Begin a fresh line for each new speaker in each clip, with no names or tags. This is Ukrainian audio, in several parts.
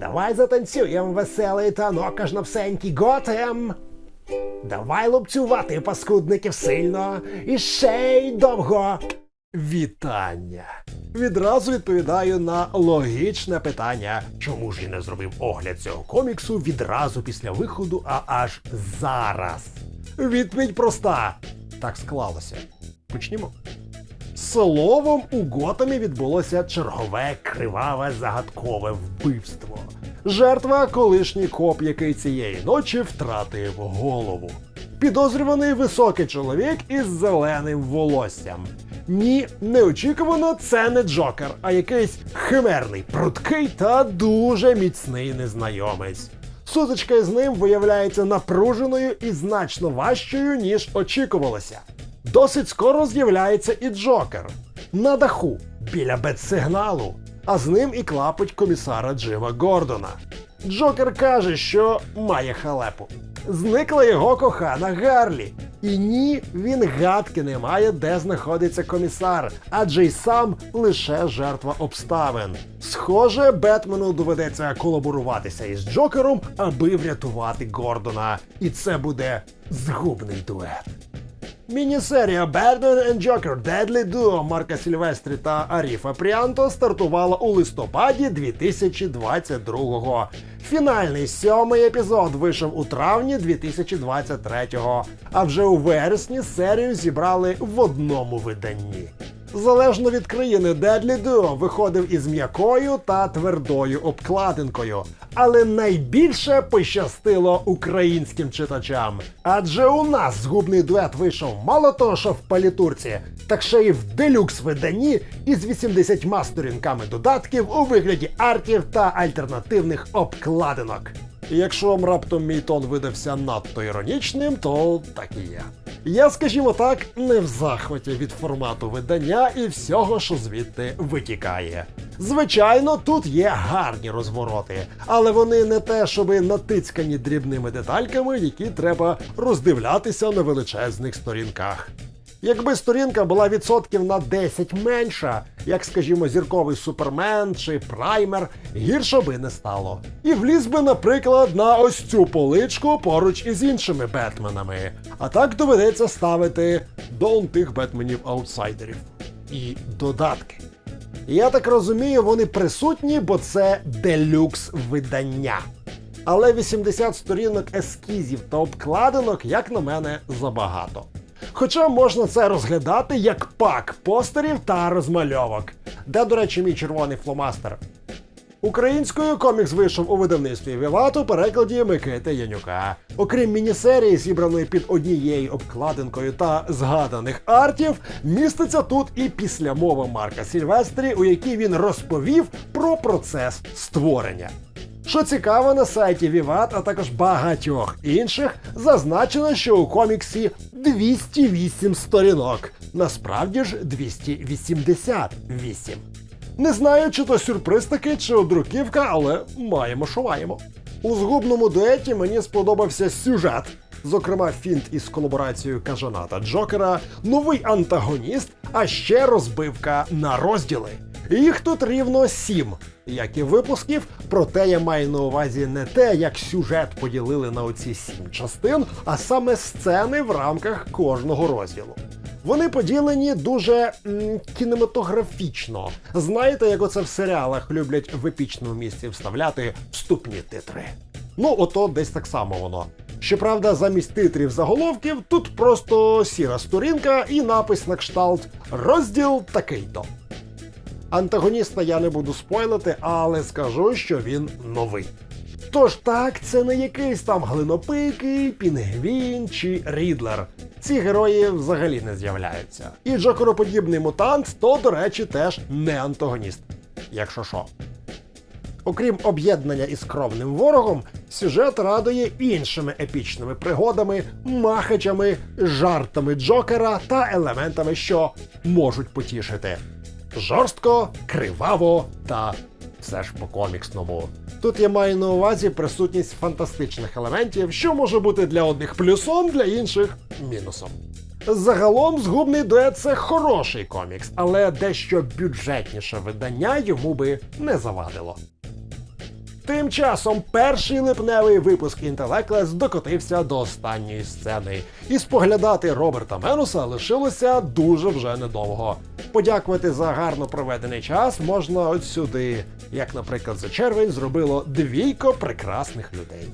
Давай затанцюємо веселий танок аж на всенький готем. Давай лупцювати паскудників сильно і ще й довго. Вітання. Відразу відповідаю на логічне питання, чому ж я не зробив огляд цього коміксу відразу після виходу, а аж зараз. Відповідь проста. Так склалося. Почнімо. Словом, у Готамі відбулося чергове криваве загадкове вбивство. Жертва колишній коп, який цієї ночі втратив голову. Підозрюваний високий чоловік із зеленим волоссям. Ні, неочікувано, це не Джокер, а якийсь химерний, пруткий та дуже міцний незнайомець. Сутичка із ним виявляється напруженою і значно важчою, ніж очікувалося. Досить скоро з'являється і Джокер на даху біля бедсигналу, а з ним і клапоть комісара Джима Гордона. Джокер каже, що має халепу. Зникла його кохана Гарлі. І ні, він гадки не має, де знаходиться комісар, адже й сам лише жертва обставин. Схоже, Бетмену доведеться колаборуватися із Джокером, аби врятувати Гордона. І це буде згубний дует. Міні-серія Batman and Joker Deadly Duo Марка Сільвестрі та Аріфа Пріанто стартувала у листопаді 2022-го. Фінальний сьомий епізод вийшов у травні 2023-го, а вже у вересні серію зібрали в одному виданні. Залежно від країни Deadly Duo виходив із м'якою та твердою обкладинкою. Але найбільше пощастило українським читачам. Адже у нас згубний дует вийшов мало того, що в палітурці, так ще й в делюкс виданні із 80 сторінками додатків у вигляді артів та альтернативних обкладинок. Якщо вам раптом мій тон видався надто іронічним, то так і є. Я, скажімо так, не в захваті від формату видання і всього, що звідти витікає. Звичайно, тут є гарні розвороти, але вони не те, щоби натицькані дрібними детальками, які треба роздивлятися на величезних сторінках. Якби сторінка була відсотків на 10 менша, як, скажімо, зірковий супермен чи праймер, гірше би не стало. І вліз би, наприклад, на ось цю поличку поруч із іншими Бетменами. А так доведеться ставити до тих Бетменів аутсайдерів. І додатки. Я так розумію, вони присутні, бо це делюкс видання. Але 80 сторінок ескізів та обкладинок, як на мене, забагато. Хоча можна це розглядати як пак постерів та розмальовок. Де, до речі, мій червоний фломастер. Українською комікс вийшов у видавництві Віват у перекладі Микити Янюка. Окрім мінісерії, зібраної під однією обкладинкою та згаданих артів, міститься тут і післямова Марка Сільвестрі, у якій він розповів про процес створення. Що цікаво, на сайті Vivat, а також багатьох інших, зазначено, що у коміксі 208 сторінок. Насправді ж 288. Не знаю, чи то сюрприз такий, чи одруківка, але маємо, що. У згубному дуеті мені сподобався сюжет. Зокрема, фінт із колаборацією Кажана та Джокера, новий антагоніст, а ще розбивка на розділи. Їх тут рівно сім, як і випусків, проте я маю на увазі не те, як сюжет поділили на оці сім частин, а саме сцени в рамках кожного розділу. Вони поділені дуже м, кінематографічно. Знаєте, як оце в серіалах люблять в епічному місці вставляти вступні титри. Ну, ото десь так само воно. Щоправда, замість титрів заголовків тут просто сіра сторінка і напис на кшталт розділ такий-то. Антагоніста я не буду спойлити, але скажу, що він новий. Тож так, це не якийсь там глинопикий, пінгвін чи рідлер. Ці герої взагалі не з'являються. І джокероподібний мутант, то, до речі, теж не антагоніст. Якщо що. Окрім об'єднання із кровним ворогом, сюжет радує іншими епічними пригодами, махачами, жартами Джокера та елементами, що можуть потішити. Жорстко, криваво та все ж по коміксному. Тут я маю на увазі присутність фантастичних елементів, що може бути для одних плюсом, для інших мінусом. Загалом згубний дует це хороший комікс, але дещо бюджетніше видання йому би не завадило. Тим часом перший липневий випуск Інтелеклес докотився до останньої сцени, і споглядати Роберта Менуса лишилося дуже вже недовго. Подякувати за гарно проведений час можна от сюди, як, наприклад, за червень зробило двійко прекрасних людей.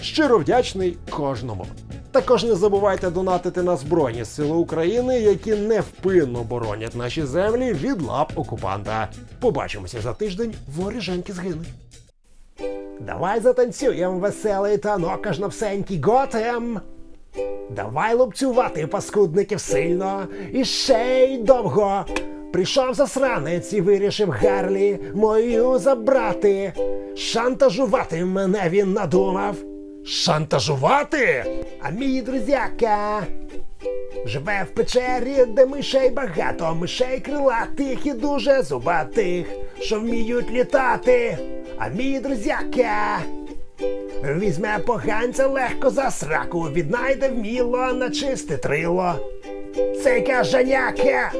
Щиро вдячний кожному. Також не забувайте донатити на Збройні Сили України, які невпинно боронять наші землі від лап окупанта. Побачимося за тиждень, воріженьки згинуть. Давай затанцюємо веселий танок аж на всенький готем. Давай лупцювати паскудників сильно і ще й довго. Прийшов засранець і вирішив Гарлі мою забрати. Шантажувати мене він надумав. Шантажувати? А мій друзяка живе в печері, де мишей багато, мишей крилатих і дуже зубатих, що вміють літати. А мій друзяка Візьме поганця легко за сраку, віднайде вміло на чисте трило. Цей кажаняка